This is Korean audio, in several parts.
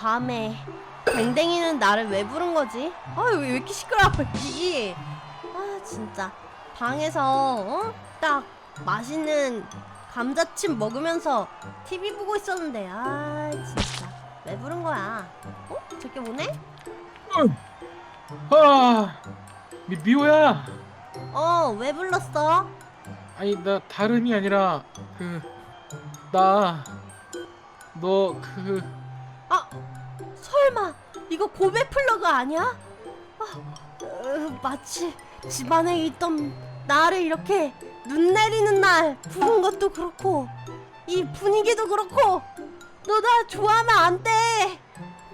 밤에 댕댕이는 나를 왜 부른 거지? 아왜 왜 이렇게 시끄러워 여기? 아 진짜 방에서 어? 딱 맛있는 감자칩 먹으면서 TV 보고 있었는데 아 진짜 왜 부른 거야? 어? 저게 뭐네? 아, 미, 미호야. 어 왜 불렀어? 아니 나 다름이 아니라 그 나 너 그 아 설마 이거 고백 플러그 아니야? 아, 어, 마치 집안에 있던 나를 이렇게 눈 내리는 날 부른 것도 그렇고 이 분위기도 그렇고 너 나 좋아하면 안 돼.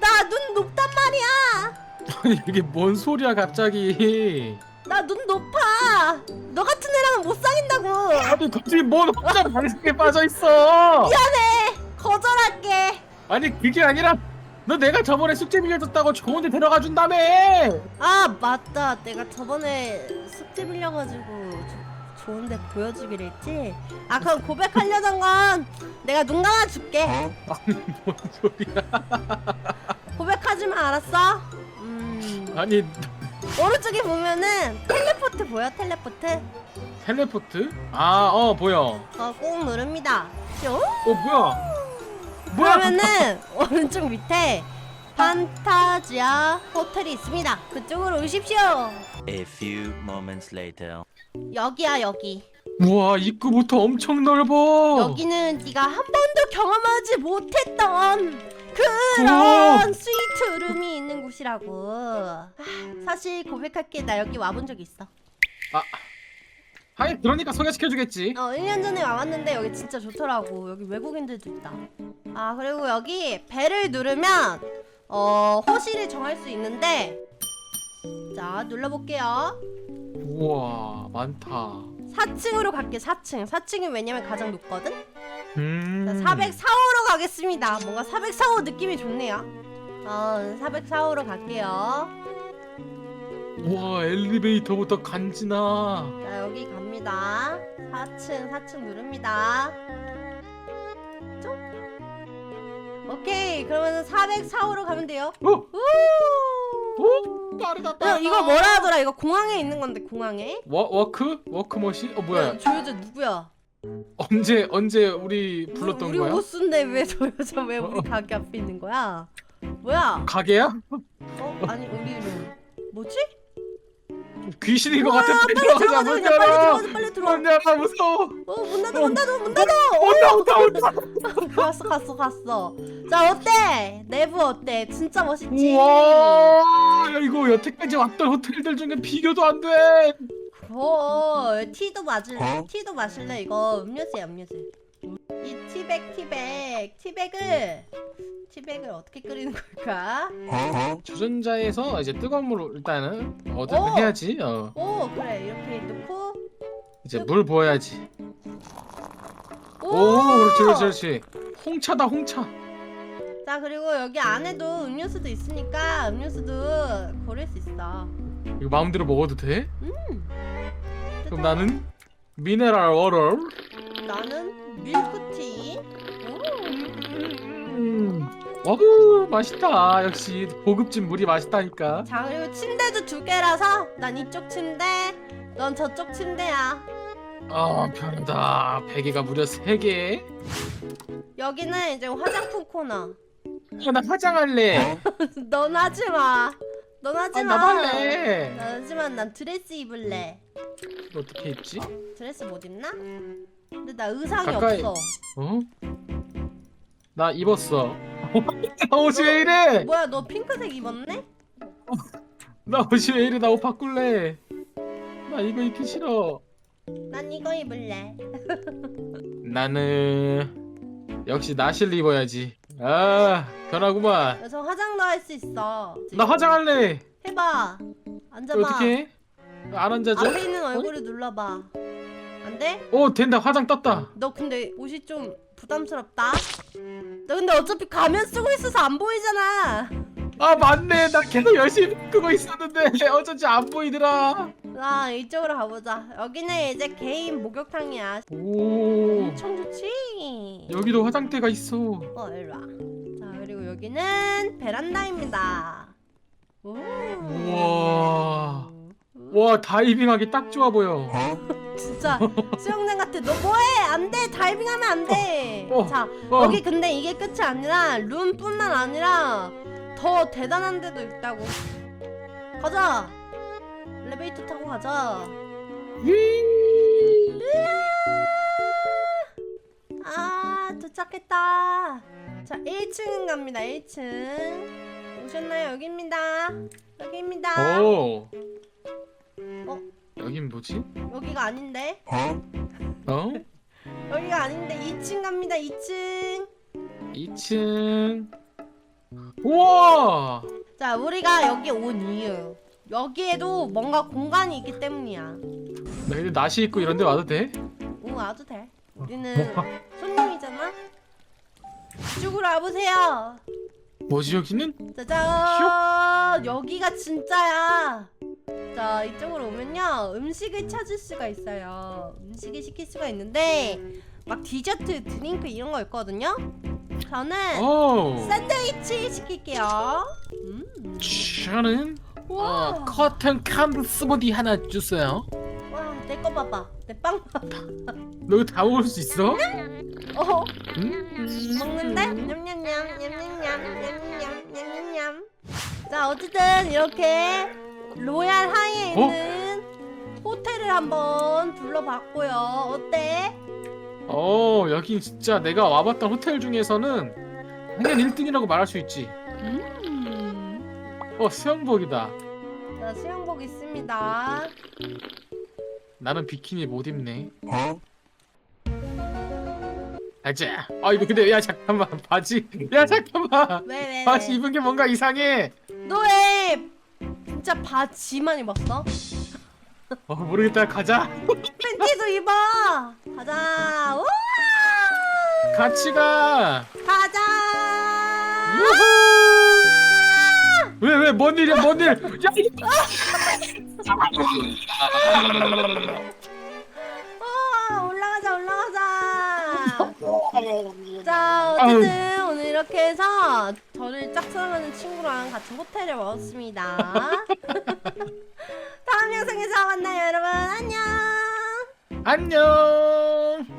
나 눈 높단 말이야. 아니 이게 뭔 소리야 갑자기? 나 눈 높아. 너 같은 애랑은 못 사귄다고. 아니 갑자기 뭔 혼자 방송에 빠져 있어? 미안해. 거절할게. 아니 그게 아니라 너 내가 저번에 숙제 빌려줬다고 좋은 데 데려가 준다며? 아 맞다 내가 저번에 숙제 빌려가지고 조- 좋은데 보여주기로 했지 아 그럼 고백하려던 건 내가 눈 감아줄게 아니 뭔 소리야? 고백하지만 알았어? 음 아니 오른쪽에 보면은 텔레포트 보여 텔레포트? 텔레포트? 아 어 보여. 어 꼭 누릅니다 쇼? 어 뭐야? 뭐야? 그러면은 오른쪽 밑에 판타지아 호텔이 있습니다 그쪽으로 오십시오 A few moments later. 여기야 여기 우와 입구부터 엄청 넓어. 여기는 네가 한 번도 경험하지 못했던 우와. 그런 스위트 룸이 있는 곳이라고. 아, 사실 고백할게 나 여기 와본 적 있어. 아, 아니 그러니까 소개시켜주겠지. 어 1년 전에 와봤는데 여기 진짜 좋더라고. 여기 외국인들도 있다. 아 그리고 여기 배를 누르면 어 호실을 정할 수 있는데 자 눌러볼게요. 우와 많다. 4층으로 갈게 4층. 4층이 왜냐면 가장 높거든. 음. 자, 404호로 가겠습니다. 뭔가 404호 느낌이 좋네요. 어, 404호로 갈게요. 우와 엘리베이터부터 간지나. 자, 여기 갑니다. 4층, 4층 누릅니다. 쪽. 오케이, 그러면 404호로 가면 돼요. 어? 우! 오 빠르다 어, 빠르다. 이거 뭐라 하더라? 이거 공항에 있는 건데 공항에? 워 워크 워크 머신? 어 뭐야? 야, 저 여자 누구야? 언제 언제 우리 불렀던 우리 거야? 호수인데 왜 저 여자 왜 우리 가게 앞에 있는 거야? 뭐야? 가게야? 어? 아니 우리는 뭐지? 귀신인 것 같아. 빨리 빨리 들어가자. 들어가자 문 그냥 빨리 열어. 들어가자 빨리 들어와 문 열어 무서워. 어, 문 닫아, 문 닫아, 문 닫아. 온다 온다 온다. 갔어, 갔어, 갔어. 자, 어때? 내부 어때? 진짜 멋있지? 우와 야 이거 여태까지 왔던 호텔들 중에 비교도 안 돼. 어, 티도 마실래? 티도 마실래? 이거 음료수야, 음료수. 이 티백, 티백, 티백을 티백을 어떻게 끓이는 걸까? 주전자에서 이제 뜨거운 물을 일단은 얻어 오! 해야지. 어. 오, 그래, 이렇게 넣고. 이제 물 부어야지. 오, 오, 그렇지, 그렇지, 그렇지. 홍차다, 홍차. 자, 그리고 여기 안에도 음료수도 있으니까 음료수도 고를 수 있어. 이거 마음대로 먹어도 돼? 음. 그럼 나는 미네랄 워터. 나는 밀크티. 오. 음. 어우, 맛있다. 역시 고급진 물이 맛있다니까. 자 그리고 침대도 두 개라서 난 이쪽 침대 넌 저쪽 침대야 아, 편하다. 베개가 무려 세 개. 여기는 이제 화장품 코너 야, 나 화장할래. 넌 하지마 넌 아, 하지마 나도 할래. 하지만 난 드레스 입을래 어떻게 입지? 드레스 못 입나? 근데 나 의상이 가까이. 없어 어? 나 입었어. 나 옷이 왜 이래? 뭐야 너 핑크색 입었네? 나 옷이 왜 이래? 나 옷 바꿀래. 나 이거 입기 싫어. 난 이거 입을래 나는 역시 나실 입어야지. 아 변하구만. 그래서 화장도 할 수 있어 나 화장할래. 해봐 앉아봐 어떻게? 해? 안 앉아져? 앞에 있는 얼굴을 눌러봐 안 돼? 오 된다. 화장 떴다. 너 근데 옷이 좀 부담스럽다. 너 근데 어차피 가면 쓰고 있어서 안 보이잖아. 아 맞네. 나 계속 열심히 끄고 있었는데 어쩐지 안 보이더라. 자 이쪽으로 가보자. 여기는 이제 개인 목욕탕이야. 오 엄청 좋지. 여기도 화장대가 있어. 어 일로 와. 자 그리고 여기는 베란다입니다. 오. 우와. 와 다이빙하기 딱 좋아 보여. 진짜 수영장 같아. 너 뭐해? 안 돼. 다이빙하면 안 돼. 어, 어, 자, 어. 여기 근데 이게 끝이 아니라 룸뿐만 아니라 더 대단한 데도 있다고. 가자. 엘리베이터 타고 가자. 아, 도착했다. 자, 1층 갑니다. 1층. 오셨나요? 여기입니다. 여기입니다. 오. 어? 여긴 뭐지? 여기가 아닌데? 어? 여기가 아닌데 2층 갑니다. 2층. 2층. 우와. 자, 우리가 여기 온 이유. 여기에도 뭔가 공간이 있기 때문이야. 나 근데 나시 있고 이런 데 와도 돼? 오, 와도 돼. 우리는 손님이잖아. 이쪽으로 와보세요. 뭐지 여기는? 짜잔. 여기가 진짜야. 자, 이쪽으로 오면요. 음식을 찾을 수가 있어요. 음식을 시킬 수가 있는데 막 디저트, 드링크 이런 거 있거든요. 저는 오. 샌드위치 시킬게요. 음. 저는 와. 어, 커튼 캔드 스무디 하나 주세요. 와, 내 거 봐봐. 내 빵 봐봐. 너 이거 다 먹을 수 있어? 어, 응? 먹는데? 냠냠냠, 냠냠냠, 냠냠냠, 냠냠냠. 자, 어쨌든 이렇게 로얄 하이에 어? 있는 호텔을 한번 둘러봤고요. 어때? 어 여기 진짜 내가 와봤던 호텔 중에서는 당연 1등이라고 말할 수 있지. 음. 어 수영복이다. 자, 수영복 있습니다. 나는 비키니 못 입네. 아자. 아 이거 근데 야 잠깐만 바지. 야 잠깐만. 왜, 왜, 바지 왜? 입은 게 뭔가 이상해. 너 왜 진짜 바지만 입었어? 어 모르겠다 가자. 팬티도 입어! 가자! 우와! 같이 가. 가자! 왜 왜 뭔 일이야 뭔 일? 야 이- 어, 올라가자, 올라가자. 자, 어쨌든 오늘 이렇게 해서 저를 짝사랑하는 친구랑 같이 호텔에 먹었습니다. 다음 영상에서 만나요, 여러분. 안녕. 안녕.